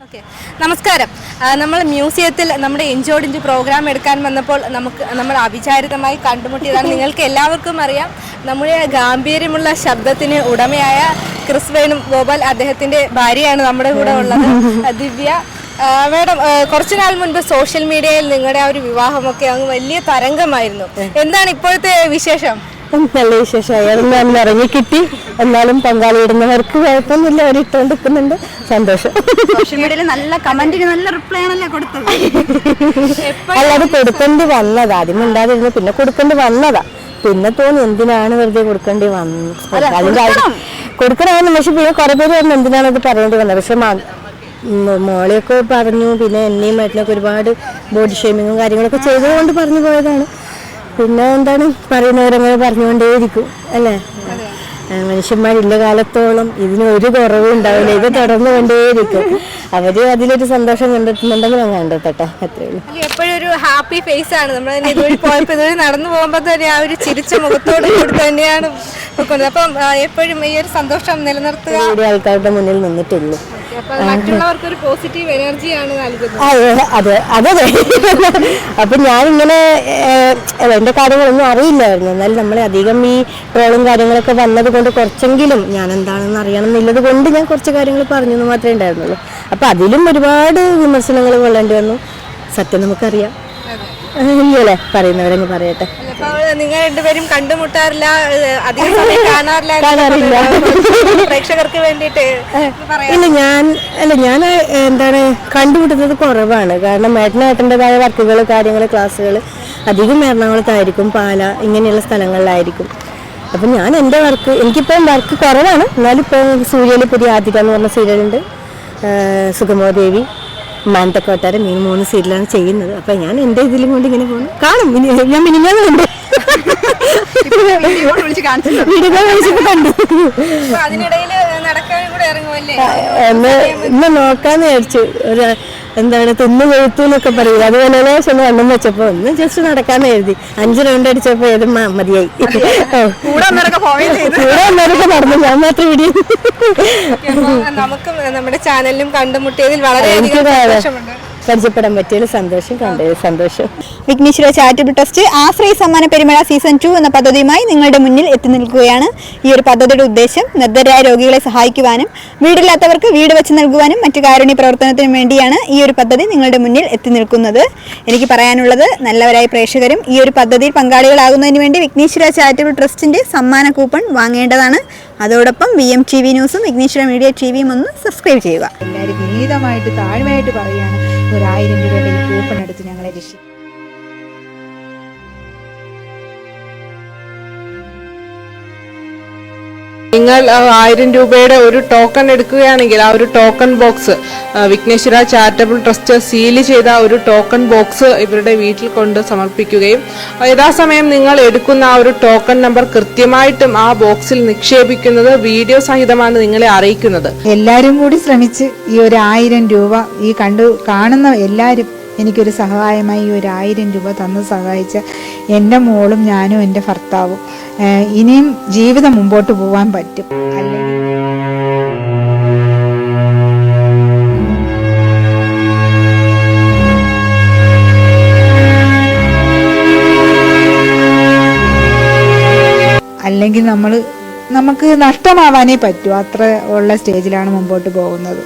Okay. നമസ്കാരം. നമ്മൾ മ്യൂസിയത്തിൽ നമ്മുടെ എൻജോഡിന്റെ പ്രോഗ്രാം എടുക്കാൻ വന്നപ്പോൾ നമുക്ക് നമ്മൾ അവിചാരിതമായി കണ്ടുമുട്ടിയതാണ്. നിങ്ങൾക്ക് എല്ലാവർക്കും അറിയാം നമ്മുടെ ഗാംഭീര്യമുള്ള ശബ്ദത്തിന് ഉടമയായ ക്രിസ് വേണു ഗോപാൽ അദ്ദേഹത്തിന്റെ ഭാര്യയാണ് നമ്മുടെ കൂടെ ഉള്ളത്. ദിവ്യ മാഡം കുറച്ചു നാൾ മുൻപ് സോഷ്യൽ മീഡിയയിൽ നിങ്ങളുടെ ആ ഒരു വിവാഹമൊക്കെ അങ്ങ് വലിയ തരംഗമായിരുന്നു. എന്താണ് ഇപ്പോഴത്തെ വിശേഷം? നല്ല വിശേഷം അന്ന് ഇറങ്ങി കിട്ടി എന്നാലും പങ്കാളി ഇടുന്നവർക്ക് കുഴപ്പമൊന്നുമില്ല. അവർ ഇട്ടുകൊണ്ടിരിക്കുന്നുണ്ട് സന്തോഷം. സോഷ്യൽ മീഡിയയിൽ നല്ല കമന്റിന് നല്ല റിപ്ലൈ ആണല്ലോ കൊടുത്തത്. അല്ലാതെ കൊടുക്കേണ്ടി വന്നതാ. ആദ്യം ഉണ്ടാതിരുന്നു പിന്നെ കൊടുക്കേണ്ടി വന്നതാ. പിന്നെ തോന്നി എന്തിനാണ് വെറുതെ കൊടുക്കേണ്ടി വന്നത് അതിന്റെ കൊടുക്കണമെന്ന്. പക്ഷെ പിന്നെ കുറെ പേര് പറഞ്ഞു എന്തിനാണ് ഇത് പറയേണ്ടി വന്നത്? പക്ഷെ മോളെയൊക്കെ പറഞ്ഞു. പിന്നെ എന്നെയും മറ്റിനൊക്കെ ഒരുപാട് ബോഡി ഷേമിങ്ങും കാര്യങ്ങളൊക്കെ ചെയ്തുകൊണ്ട് പറഞ്ഞു പോയതാണ്. പിന്നെ എന്താണ് പറയുന്നവരങ്ങനെ പറഞ്ഞുകൊണ്ടേയിരിക്കും അല്ലേ? മനുഷ്യന്മാരില്ല കാലത്തോളം ഇതിന് ഒരു കുറവും ഉണ്ടാവില്ല ഇത് തുടർന്നു കൊണ്ടേയിരിക്കും അവർ അതിലൊരു സന്തോഷം കണ്ടെത്തുന്നുണ്ടെങ്കിൽ ഞാൻ കണ്ടെത്തട്ടെ അത്രേ ഉള്ളൂ. ഒരു ഹാപ്പി ഫേസ് ആണ് നമ്മൾ തന്നെ ഇതുവഴി പോയപ്പോൾ ഇതുവഴി നടന്നു പോകുമ്പോൾ തന്നെ ആ ഒരു ചിരിച്ച മുഖത്തോട് കൂടി തന്നെയാണ് പോയിക്കൊണ്ടത് അപ്പം എപ്പോഴും ഈ ഒരു സന്തോഷം നിലനിർത്തുക. ആൾക്കാരുടെ മുന്നിൽ നിന്നിട്ടുള്ളൂ അപ്പം മറ്റുള്ളവർക്ക് ഒരു പോസിറ്റീവ് എനർജിയാണ് നൽകുന്നത്. അതെ അതെ അപ്പൊ ഞാനിങ്ങനെ എന്റെ കാര്യങ്ങളൊന്നും അറിയില്ലായിരുന്നു. എന്നാലും നമ്മളെ അധികം ഈ ട്രോളും കാര്യങ്ങളൊക്കെ വന്നത് കൊണ്ട് കുറച്ചെങ്കിലും ഞാൻ എന്താണെന്ന് അറിയണം എന്നുള്ളത് കൊണ്ട് ഞാൻ കുറച്ച് കാര്യങ്ങൾ പറഞ്ഞു എന്ന് മാത്രമേ ഉണ്ടായിരുന്നുള്ളൂ. അപ്പൊ അതിലും ഒരുപാട് വിമർശനങ്ങൾ കൊള്ളേണ്ടി വന്നു. സത്യം നമുക്കറിയാം. ഇല്ലല്ലേ? പറയുന്നവരങ്ങ് പറയട്ടെ. നിങ്ങൾ രണ്ടുപേരും കണ്ടുമുട്ടാറില്ല അധികം കാണാറില്ല കാണാറില്ല. പ്രേക്ഷകർക്ക് വേണ്ടിയിട്ട് പറയാം. ഇല്ല ഞാൻ അല്ല ഞാൻ എന്താണ് കണ്ടുമുട്ടുന്നത് കുറവാണ്. കാരണം ഏട്ടനേട്ടന്റെതായ വർക്കുകൾ കാര്യങ്ങൾ ക്ലാസ്സുകൾ അധികം എറണാകുളത്തായിരിക്കും പാല ഇങ്ങനെയുള്ള സ്ഥലങ്ങളിലായിരിക്കും. അപ്പം ഞാൻ എന്റെ വർക്ക് എനിക്കിപ്പം വർക്ക് കുറവാണ്. എന്നാലും ഇപ്പോൾ സൂര്യയിൽ പുതിയ ആതിര എന്ന് പറഞ്ഞ സീരിയലുണ്ട്. സുഗമോദേവി. മാനത്തക്കോട്ടാരം മീൻ മൂന്ന് സീരിയലാണ് ചെയ്യുന്നത്. അപ്പം ഞാൻ എന്റെ ഇതിലും കൊണ്ട് ഇങ്ങനെ പോകുന്നു. കാണും. ഞാൻ വിളിച്ചിട്ട് കണ്ടു. ഇന്ന് നോക്കാന്ന് വിചാരിച്ചു. ഒരു എന്താണ് തിന്നു കൊഴുത്തു എന്നൊക്കെ പറയും. അതുപോലെ പക്ഷെ ഒന്ന് വണ്ണം വെച്ചപ്പോ ഒന്ന് ജസ്റ്റ് നടക്കാന്ന് എഴുതി അഞ്ച് റൗണ്ട് അടിച്ചപ്പോ ഏതും മതിയായി. കൂടെ വന്നവരൊക്കെ നടന്നു. ഞാൻ മാത്രം ഇടി നമുക്ക് നമ്മുടെ ചാനലിലും കണ്ടുമുട്ടിയതിൽ വളരെയധികം സന്തോഷമുണ്ട്. പരിചയപ്പെടാൻ പറ്റിയതിൽ സന്തോഷം കണ്ടേ സന്തോഷം. വിഘ്നേശ്വര ചാരിറ്റബിൾ ട്രസ്റ്റ് ആശ്രയ സമ്മാന പെരുമഴ സീസൺ ടു എന്ന പദ്ധതിയുമായി നിങ്ങളുടെ മുന്നിൽ എത്തി നിൽക്കുകയാണ്. ഈ ഒരു പദ്ധതിയുടെ ഉദ്ദേശം നിർദ്ധരായ രോഗികളെ സഹായിക്കുവാനും വീടില്ലാത്തവർക്ക് വീട് വെച്ച് നൽകുവാനും മറ്റു കാരുണ്യ പ്രവർത്തനത്തിനും വേണ്ടിയാണ് ഈ ഒരു പദ്ധതി നിങ്ങളുടെ മുന്നിൽ എത്തി നിൽക്കുന്നത്. എനിക്ക് പറയാനുള്ളത് നല്ലവരായ പ്രേക്ഷകരും ഈ ഒരു പദ്ധതിയിൽ പങ്കാളികളാകുന്നതിന് വേണ്ടി വിഘ്നേശ്വര ചാരിറ്റബിൾ ട്രസ്റ്റിന്റെ സമ്മാന കൂപ്പൺ വാങ്ങേണ്ടതാണ്. അതോടൊപ്പം വി എം ടി വി ന്യൂസും വിഘ്നേശ്വര മീഡിയ ടി വിയും ഒന്ന് സബ്സ്ക്രൈബ് ചെയ്യുക. എല്ലാവരും വിനീതമായിട്ട് താഴ്മയായിട്ട് പറയുകയാണ്. ഒരായിരം രൂപയുടെ കൂപ്പൺ എടുത്ത് ഞങ്ങളെ രക്ഷിക്കും. നിങ്ങൾ ആയിരം രൂപയുടെ ഒരു ടോക്കൺ എടുക്കുകയാണെങ്കിൽ ആ ഒരു token box Vighneshwara charitable trust seal ചെയ്ത ഒരു ടോക്കൺ ബോക്സ് ഇവരുടെ വീട്ടിൽ കൊണ്ട് സമർപ്പിക്കുകയും യഥാസമയം നിങ്ങൾ എടുക്കുന്ന ആ ഒരു ടോക്കൺ നമ്പർ കൃത്യമായിട്ടും ആ ബോക്സിൽ നിക്ഷേപിക്കുന്നത് വീഡിയോ സഹിതമാണ് നിങ്ങളെ അറിയിക്കുന്നത്. എല്ലാവരും കൂടി ശ്രമിച്ച് ഈ ഒരു ആയിരം രൂപ ഈ കണ്ടു കാണുന്ന എല്ലാവരും എനിക്കൊരു സഹായമായി ഒരു ആയിരം രൂപ തന്ന് സഹായിച്ച എന്റെ മോളും ഞാനും എന്റെ ഭർത്താവും. ഇനിയും ജീവിതം മുമ്പോട്ട് പോകാൻ പറ്റും. അല്ലെങ്കിൽ അല്ലെങ്കിൽ നമ്മൾ നമുക്ക് നഷ്ടമാവാനേ പറ്റൂ. അത്ര ഉള്ള സ്റ്റേജിലാണ് മുമ്പോട്ട് പോകുന്നത്.